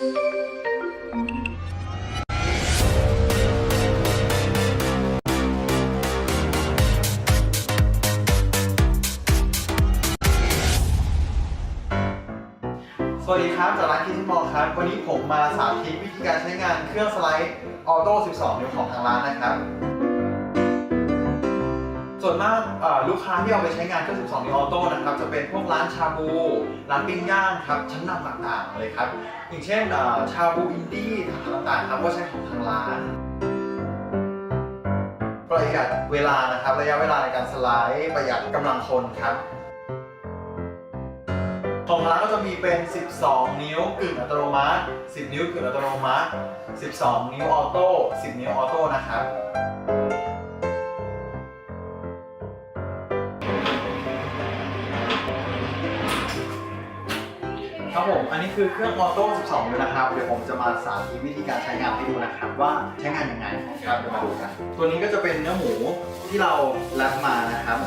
สวัสดีครับจากร้านคิทมอลครับ วันนี้ผมมาสาธิตวิธีการใช้งานเครื่องสไลด์ออโต้ 12 นิ้วของทางร้านนะครับ ส่วนมากลูกค้าที่เอาไปใช้งานเครื่อง12นิ้วออโต้นะครับจะเป็นพวกร้านชาบูร้านปิ้งย่างครับชั้นนำต่างๆเลยครับอย่างเช่นชาบูอินดี้ต่างๆครับก็ใช้ของทางร้านประหยัดเวลานะครับระยะเวลาในการสไลด์ประหยัดกำลังคนครับของร้านก็จะมีเป็น 12 นิ้วกึ่งอัตโนมัติ 10 นิ้วกึ่งอัตโนมัติ 12 นิ้วออโต้ 10 นิ้วออโต้นะครับ ครับผม อันนี้คือเครื่องออโต้ 12นิ้วนะครับ เดี๋ยวผมจะมาสาธิตวิธีการใช้งานให้ดูนะครับว่าใช้งานยังไงครับเดี๋ยวมาดูกัน ตัวนี้ก็จะเป็นเนื้อหมูที่เราแรปมานะครับ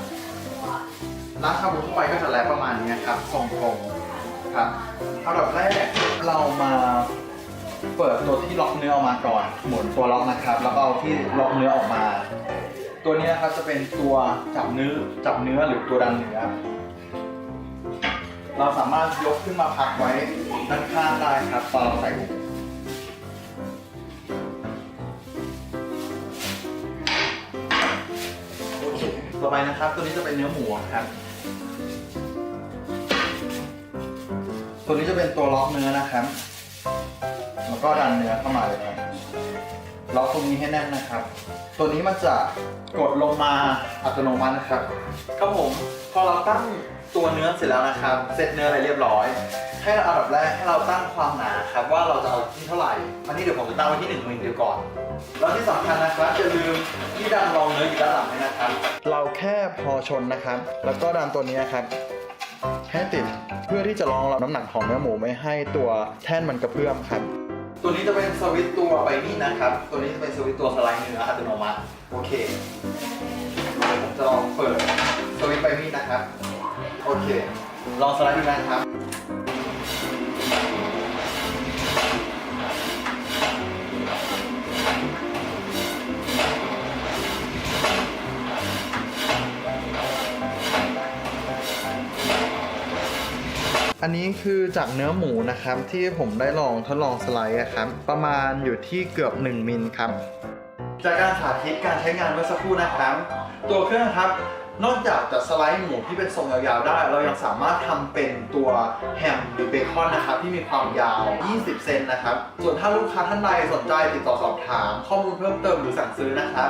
ร้านชาบูทั่วไปก็จะแรปประมาณนี้ครับทรงกลมครับเอาดับแรกเรามาเปิดตัวที่ล็อกเนื้อออกมาก่อน หมุนตัวล็อกนะครับ แล้วก็เอาที่ล็อกเนื้อออกมา ตัวนี้นะครับจะเป็นตัวจับเนื้อจับเนื้อหรือตัวดันเนื้อ เราสามารถยกขึ้นมาพักไว้ด้านข้างได้ครับตอนเราใส่หมูโอเคต่อไปนะครับ ตัวนี้จะเป็นเนื้อหมูครับ ตัวนี้จะเป็นตัวล็อกเนื้อนะครับ ก็ดันเนื้อเข้ามาเลยครับล็อกตรงนี้ให้แน่นนะครับ ตัวนี้มันจะกดลงมาอัตโนมัตินะครับครับผมพอเราตั้งตัวเนื้อเสร็จแล้วนะครับเซตเนื้ออะไรเรียบร้อย ให้เราอันดับแรกให้เราตั้งความหนาครับว่าเราจะเอาที่เท่าไหร่ อันนี้เดี๋ยวผมจะตั้งไว้ที่1มิลลิก่อนแล้วที่สำคัญนะครับอย่าลืมที่ดันรองเนื้ออยู่ด้านหลังด้วยนะครับ เราแค่พอชนนะครับ แล้วก็ดันตัวนี้ครับให้ติดเพื่อที่จะรองรับน้ำหนักของเนื้อหมูไม่ให้ตัวแท่นมันกระเพื่อมครับ ตัวนี้จะเป็นสวิตช์ตัวไปนี่นะครับ ตัวนี้จะเป็นสวิตช์ตัวสไลด์เนื้ออัตโนมัติ โอเคเดี๋ยวผมจะลองเปิดสวิตช์ใบมีดนะครับ โอเค ลองสไลด์ดูนะครับ อันนี้คือจากเนื้อหมูนะครับ ที่ผมได้ลองทดลองสไลด์ครับ ประมาณอยู่ที่เกือบ 1 มิลครับ จากการสาธิตการใช้งานเมื่อสักครู่นะครับ ตัวเครื่องครับนอกจากจะสไลด์หมูที่เป็นทรงยาวๆได้ เรายังสามารถทำเป็นตัวแฮมหรือเบคอนนะครับ ที่มีความยาว 20 เซนนะครับ ส่วนถ้าลูกค้าท่านใดสนใจติดต่อสอบถาม ข้อมูลเพิ่มเติมหรือสั่งซื้อนะครับ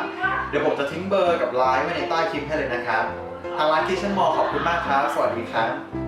เดี๋ยวผมจะทิ้งเบอร์กับไลน์ไว้ในใต้คลิปให้เลยนะครับทางร้านคิชเช่นมอลขอบคุณมากครับ สวัสดีครับ